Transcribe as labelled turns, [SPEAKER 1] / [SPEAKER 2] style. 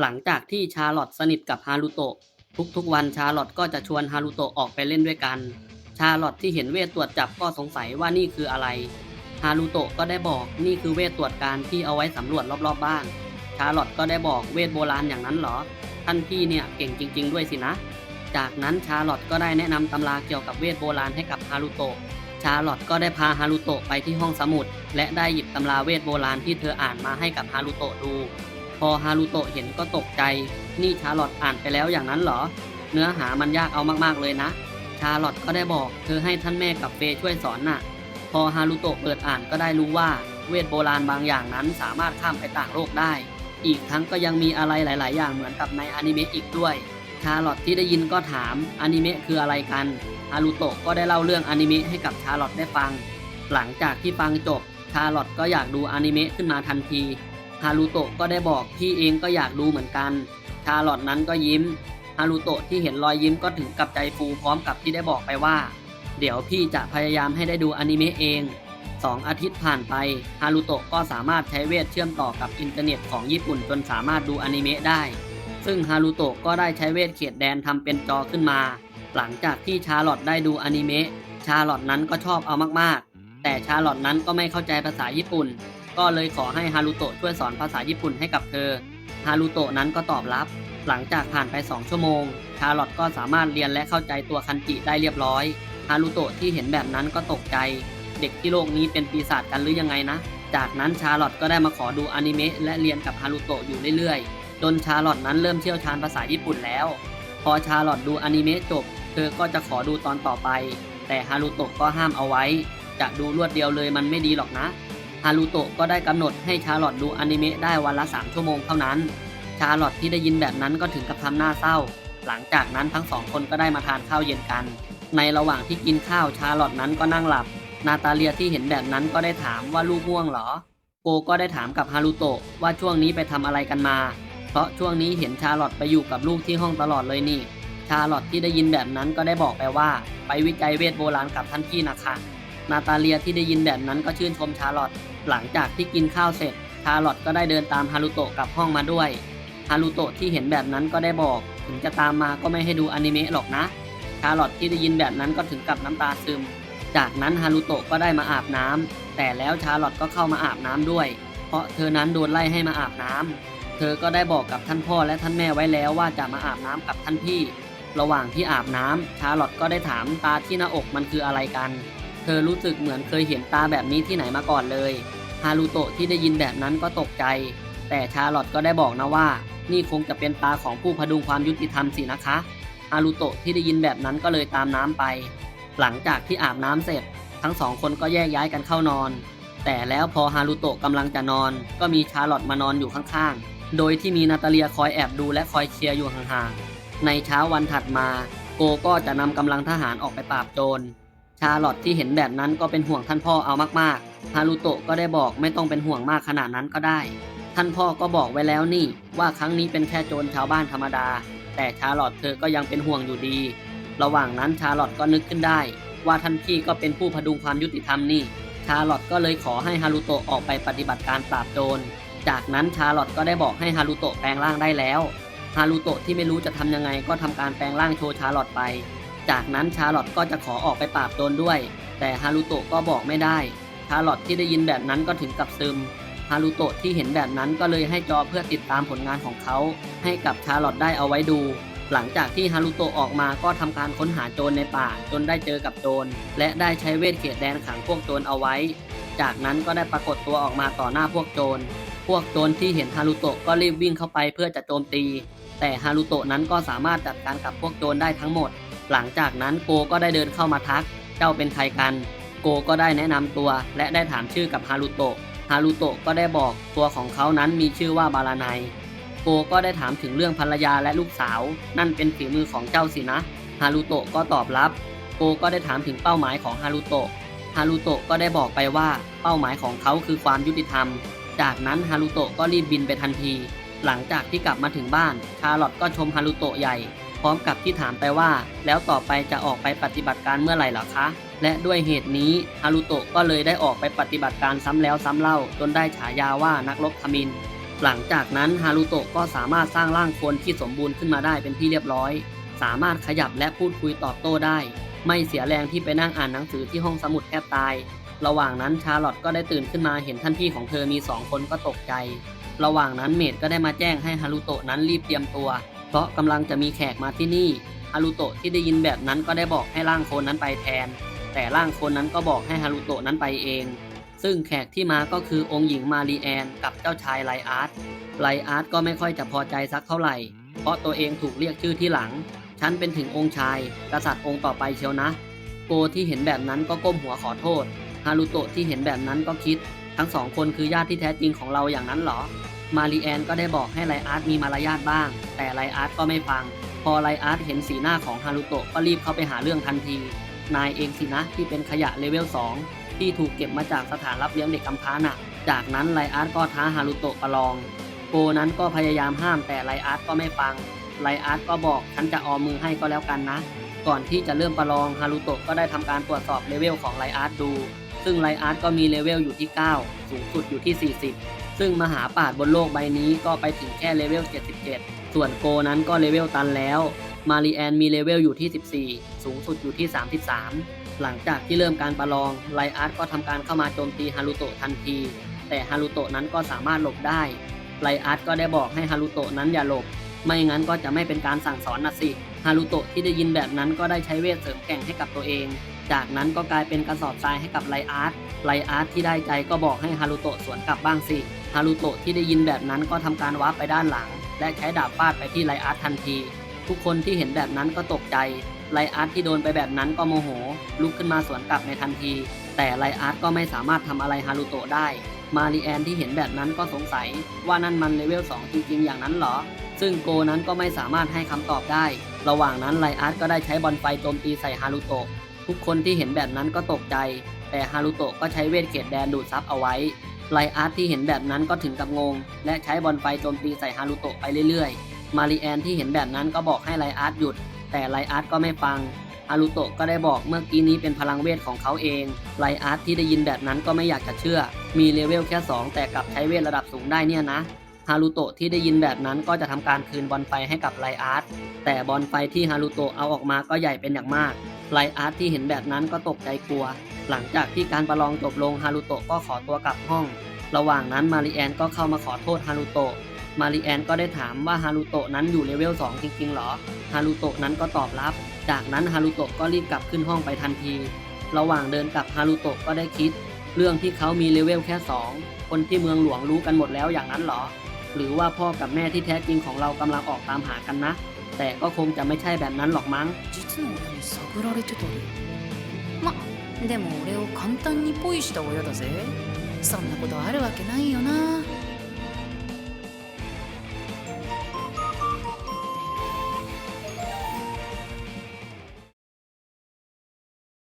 [SPEAKER 1] หลังจากที่ชาร์ลอตสนิทกับฮารุโตะทุกๆวันชาร์ลอตก็จะชวนฮารุโตะออกไปเล่นด้วยกัน ชาร์ลอตที่เห็นเวทตรวจจับก็สงสัยว่านี่คืออะไร ฮารุโตะก็ได้บอกนี่คือเวทตรวจการที่เอาไว้สำรวจรอบๆบ้าน ชาร์ลอตก็ได้บอกเวทโบราณอย่างนั้นเหรอ ท่านพี่เนี่ยเก่งจริง ๆ ด้วยสินะ จากนั้นชาร์ลอตก็ได้แนะนำตำราเกี่ยวกับเวทโบราณให้กับฮารุโตะ ชาร์ลอตก็ได้พาฮารุโตะไปที่ห้องสมุด และได้หยิบตำราเวทโบราณที่เธออ่านมาให้กับฮารุโตะดู พอฮารุโตะเห็นก็ตกใจ นี่ชาลอตอ่านไปแล้วอย่างนั้นเหรอ เนื้อหามันยากเอามากๆเลยนะ ชาลอตก็ได้บอก เธอให้ท่านแม่กับเฟย์ช่วยสอนน่ะ พอฮารุโตะเปิดอ่านก็ได้รู้ว่า เวทโบราณบางอย่างนั้นสามารถข้ามไปต่างโลกได้ อีกทั้งก็ยังมีอะไรหลาย ๆ อย่างเหมือนกับในอนิเมะอีกด้วย ชาลอตที่ได้ยินก็ถามอนิเมะคืออะไรกัน ฮารุโตะก็ได้เล่าเรื่องอนิเมะให้กับชาลอตได้ฟัง หลังจากที่ฟังจบ ชาลอตก็อยากดูอนิเมะขึ้นมาทันที ฮารุโตะก็ได้บอกพี่เองก็อยากดูเหมือนกัน ชาลอตนั้นก็ยิ้ม ฮารุโตะที่เห็นรอยยิ้มก็ถึงกับใจฟูพร้อมกับที่ได้บอกไปว่า เดี๋ยวพี่จะพยายามให้ได้ดูอนิเมะเองสองอาทิตย์ผ่านไป ฮารุโตะก็สามารถใช้เวทเชื่อมต่อกับอินเทอร์เน็ตของญี่ปุ่นจนสามารถดูอนิเมะได้ ซึ่งฮารุโตะก็ได้ใช้เวทเขตแดนทำเป็นจอขึ้นมา หลังจากที่ชาลอตได้ดูอนิเมะ ชาลอตนั้นก็ชอบเอามากๆ แต่ชาลอตนั้นก็ไม่เข้าใจภาษาญี่ปุ่น ก็เลยขอให้ฮารุโตะช่วยสอนภาษาญี่ปุ่นให้กับเธอ ฮารุโตะนั้นก็ตอบรับ หลังจากผ่านไป 2 ชั่วโมง ชาร์ลอตก็สามารถเรียนและเข้าใจตัวคันจิได้เรียบร้อย ฮารุโตะที่เห็นแบบนั้นก็ตกใจ เด็กที่โลกนี้เป็นปีศาจกันหรือยังไงนะ จากนั้นชาร์ลอตก็ได้มาขอดูอนิเมะและเรียนกับฮารุโตะอยู่เรื่อยๆ จนชาร์ลอตนั้นเริ่มเชี่ยวชาญภาษาญี่ปุ่นแล้ว พอชาร์ลอตดูอนิเมะจบ เธอก็จะขอดูตอนต่อไป แต่ฮารุโตะก็ห้ามเอาไว้ จะดูรวดเดียวเลยมันไม่ดีหรอกนะ ฮารุโตะก็ได้กำหนดให้ชาร์ลอตดูอนิเมะได้วันละ 3 ชั่วโมงเท่านั้น ชาร์ลอตที่ได้ยินแบบนั้นก็ถึงกับทำหน้าเศร้า หลังจากนั้นทั้งสองคนก็ได้มาทานข้าวเย็นกัน ในระหว่างที่กินข้าวชาร์ลอตนั้นก็นั่งหลับ นาตาเลียที่เห็นแบบนั้นก็ได้ถามว่าลูกง่วงเหรอ โกก็ได้ถามกับฮารุโตะว่าช่วงนี้ไปทำอะไรกันมา เพราะช่วงนี้เห็นชาร์ลอตไปอยู่กับลูกที่ห้องตลอดเลยนี่ ชาร์ลอตที่ได้ยินแบบนั้นก็ได้บอกไปว่า ไปวิจัยเวทโบราณกับท่านพี่นะคะ นาตาเลียที่ได้ยินแบบนั้นก็ชื่นชมชาร์ลอตหลังจากที่กินข้าวเสร็จ ชาร์ลอตก็ได้เดินตามฮารุโตะกลับห้องมาด้วย ฮารุโตะที่เห็นแบบนั้นก็ได้บอก ถึงจะตามมาก็ไม่ให้ดูอนิเมะหรอกนะ ชาร์ลอตที่ได้ยินแบบนั้นก็ถึงกับน้ำตาซึม จากนั้นฮารุโตะก็ได้มาอาบน้ำแต่แล้วชาร์ลอตก็เข้ามาอาบน้ำด้วย เพราะเธอนั้นโดนไล่ให้มาอาบน้ำเธอก็ได้บอกกับท่านพ่อและท่านแม่ไว้แล้วว่าจะมาอาบน้ำกับท่านพี่ ระหว่างที่อาบน้ำชาร์ลอตก็ได้ถามตาที่หน้าอกมันคืออะไรกัน เธอรู้สึกเหมือนเคยเห็นตาแบบนี้ที่ไหนมาก่อนเลย ฮารุโตะที่ได้ยินแบบนั้นก็ตกใจ แต่ชาร์ลอตก็ได้บอกนะว่า นี่คงจะเป็นตาของผู้พดุงความยุติธรรมสินะคะ ฮารุโตะที่ได้ยินแบบนั้นก็เลยตามน้ำไป หลังจากที่อาบน้ำเสร็จ ทั้งสองคนก็แยกย้ายกันเข้านอน แต่แล้วพอฮารุโตะกำลังจะนอน ก็มีชาร์ลอตมานอนอยู่ข้างๆ โดยที่มีนาตาเลียคอยแอบดูและคอยเชียร์อยู่ห่างๆ ในเช้าวันถัดมา โกก็จะนำกำลังทหารออกไปปราบโจร ชาลอตที่เห็นแบบนั้นก็เป็นห่วงท่านพ่อเอามากๆ ฮารุโตะก็ได้บอกไม่ต้องเป็นห่วงมากขนาดนั้นก็ได้ ท่านพ่อก็บอกไว้แล้วนี่ว่าครั้งนี้เป็นแค่โจรชาวบ้านธรรมดา แต่ชาลอตเธอก็ยังเป็นห่วงอยู่ดี ระหว่างนั้นชาลอตก็นึกขึ้นได้ ว่าท่านพี่ก็เป็นผู้พดุงความยุติธรรมนี่ ชาลอตก็เลยขอให้ฮารุโตะออกไปปฏิบัติการปราบโจร จากนั้นชาลอตก็ได้บอกให้ฮารุโตะแปลงร่างได้แล้ว ฮารุโตะที่ไม่รู้จะทำยังไงก็ทำการแปลงร่างโชว์ชาลอตไป จากนั้นชาร์ลอตก็จะขอออกไปปราบโจรด้วย แต่ฮารุโตะก็บอกไม่ได้ ชาร์ลอตที่ได้ยินแบบนั้นก็ถึงกับซึม ฮารุโตะที่เห็นแบบนั้นก็เลยให้จอเพื่อติดตามผลงานของเขา ให้กับชาร์ลอตได้เอาไว้ดู หลังจากที่ฮารุโตะออกมาก็ทำการค้นหาโจรในป่า จนได้เจอกับโจร และได้ใช้เวทเขตแดนขังพวกโจรเอาไว้ จากนั้นก็ได้ปรากฏตัวออกมาต่อหน้าพวกโจร พวกโจรที่เห็นฮารุโตะก็รีบวิ่งเข้าไปเพื่อจะโจมตี แต่ฮารุโตะนั้นก็สามารถจัดการกับพวกโจรได้ทั้งหมด หลังจากนั้นโกก็ได้เดินเข้ามาทัก เจ้าเป็นใครกัน โกก็ได้แนะนำตัว และได้ถามชื่อกับฮารุโตะ ฮารุโตะก็ได้บอกตัวของเขานั้นมีชื่อว่าบารานไนโกก็ได้ถามถึงเรื่องภรรยาและลูกสาว นั่นเป็นฝีมือของเจ้าสินะ ฮารุโตะก็ตอบรับ โกก็ได้ถามถึงเป้าหมายของฮารุโตะ ฮารุโตะก็ได้บอกไปว่าเป้าหมายของเขาคือความยุติธรรม จากนั้นฮารุโตะก็รีบบินไปทันที หลังจากที่กลับมาถึงบ้าน ชาร์ลอตก็ชมฮารุโตะใหญ่ พร้อมกับที่ถามไปว่า แล้วต่อไปจะออกไปปฏิบัติการเมื่อไหร่หรอคะ และด้วยเหตุนี้ฮารุโตะก็เลยได้ออกไปปฏิบัติการซ้ำแล้วซ้ำเล่า จนได้ฉายาว่านักรบขมิน หลังจากนั้นฮารุโตะก็สามารถสร้างร่างคนที่สมบูรณ์ขึ้นมาได้เป็นที่เรียบร้อย สามารถขยับและพูดคุยตอบโต้ได้ ไม่เสียแรงที่ไปนั่งอ่านหนังสือที่ห้องสมุดแทบตาย ระหว่างนั้นชาร์ลอตก็ได้ตื่นขึ้นมาเห็นท่านพี่ของเธอมีสองคนก็ตกใจ ระหว่างนั้นเมดก็ได้มาแจ้งให้ฮารุโตะนั้นรีบเตรียมตัว เพราะกำลังจะมีแขกมาที่นี่ฮารุโตะที่ได้ยินแบบนั้นก็ได้บอกให้ร่างโคนนั้นไปแทน แต่ร่างโคนนั้นก็บอกให้ฮารุโตะนั้นไปเอง ซึ่งแขกที่มาก็คือองค์หญิงมารีแอนกับเจ้าชายไลอาร์ตไลอาร์ตก็ไม่ค่อยจะพอใจสักเท่าไหร่ เพราะตัวเองถูกเรียกชื่อที่หลัง ฉันเป็นถึงองค์ชาย กษัตริย์องค์ต่อไปเชียวนะ โกที่เห็นแบบนั้นก็ก้มหัวขอโทษ ฮารุโตะที่เห็นแบบนั้นก็คิด ทั้งสองคนคือญาติที่แท้จริงของเราอย่างนั้นเหรอ มารีแอนก็ได้บอกให้ไลอาร์ตมีมารยาทบ้าง แต่ไลอาร์ตก็ไม่ฟัง พอไลอาร์ตเห็นสีหน้าของฮารุโตะก็รีบเข้าไปหาเรื่องทันที นายเองสินะที่เป็นขยะเลเวล 2 ที่ถูกเก็บมาจากสถานรับเลี้ยงเด็กกำพร้าน่ะ จากนั้นไลอาร์ตก็ท้าฮารุโตะประลอง โกนั้นก็พยายามห้ามแต่ไลอาร์ตก็ไม่ฟัง ไลอาร์ตก็บอกฉันจะออมมือให้ก็แล้วกันนะ ก่อนที่จะเริ่มประลองฮารุโตะก็ได้ทำการตรวจสอบเลเวลของไลอาร์ตดู ซึ่งไลอาร์ตก็มีเลเวลอยู่ที่ 9 สูงสุดอยู่ที่ 40 ซึ่งมหาปราดบนโลกใบนี้ก็ไปถึงแค่เลเวล 77 ส่วนโกนั้นก็เลเวลตันแล้ว มารีแอนมีเลเวลอยู่ที่ 14 สูงสุดอยู่ที่ 33 หลังจากที่เริ่มการประลองไลอาร์ตก็ทำการเข้ามาโจมตีฮารุโตะทันที แต่ฮารุโตะนั้นก็สามารถหลบได้ไลอาร์ตก็ได้บอกให้ฮารุโตะนั้นอย่าหลบ ไม่งั้นก็จะไม่เป็นการสั่งสอนนะสิฮารุโตะที่ได้ยินแบบนั้นก็ได้ใช้เวทเสริมแกร่งให้กับตัวเอง จากนั้นก็กลายเป็นกระสอบทรายให้กับไลอาร์ตไลอาร์ตที่ได้ใจก็บอกให้ฮารุโตะสวนกลับบ้างสิ ฮารุโตะที่ได้ยินแบบนั้นก็ทำการวาร์ปไปด้านหลัง และใช้ดาบฟาดไปที่ไลอาร์ตทันที ทุกคนที่เห็นแบบนั้นก็ตกใจ ไลอาร์ตที่โดนไปแบบนั้นก็โมโห ลุกขึ้นมาสวนกลับในทันที แต่ไลอาร์ตก็ไม่สามารถทำอะไรฮารุโตะได้ มารีแอนที่เห็นแบบนั้นก็สงสัย ว่านั่นมันเลเวล2จริงๆ อย่างนั้นเหรอ ซึ่งโกนั้นก็ไม่สามารถให้คำตอบได้ ระหว่างนั้นไลอาร์ตก็ได้ใช้บอลไฟโจมตีใส่ฮารุโตะ ทุกคนที่เห็นแบบนั้นก็ตกใจ แต่ฮารุโตะก็ใช้เวทเขตแดนดูดซับเอาไว้ ไลอาร์ตที่เห็นแบบนั้นก็ถึงกับงง และใช้บอลไฟโจมตีใส่ฮารุโตะไปเรื่อยๆ มารีแอนที่เห็นแบบนั้นก็บอกให้ไลอาร์ตหยุด แต่ไลอาร์ตก็ไม่ฟังฮารุโตะก็ได้บอกเมื่อกี้นี้เป็นพลังเวทของเขาเอง ไลอาร์ตที่ได้ยินแบบนั้นก็ไม่อยากจะเชื่อ มีเลเวลแค่ 2 แต่กลับใช้เวทระดับสูงได้เนี่ยนะฮารุโตะที่ได้ยินแบบนั้นก็จะทำการคืนบอลไฟให้กับไลอาร์ตแต่บอลไฟที่ฮารุโตะเอาออกมาก็ใหญ่เป็นอย่างมากไลอาร์ตที่เห็นแบบนั้นก็ตกใจกลัว หลังจากที่การประลองจบลงฮารุโตะก็ขอตัวกลับห้อง ระหว่างนั้นมาริแอนก็เข้ามาขอโทษฮารุโตะ มาริแอนก็ได้ถามว่าฮารุโตะนั้นอยู่เลเวล 2 จริงๆหรอ ฮารุโตะนั้นก็ตอบรับ จากนั้นฮารุโตะก็รีบกลับขึ้นห้องไปทันที ระหว่างเดินกลับฮารุโตะก็ได้คิด เรื่องที่เขามีเลเวลแค่ 2 คนที่เมืองหลวงรู้กันหมดแล้วอย่างนั้นหรอ หรือว่าพ่อกับแม่ที่แท้จริงของเรากำลังออกตามหากันนะ แต่ก็คงจะไม่ใช่แบบนั้นหรอกมั้ง
[SPEAKER 2] までも俺を簡単にポイした親だぜ。そんなことあるわけないよな。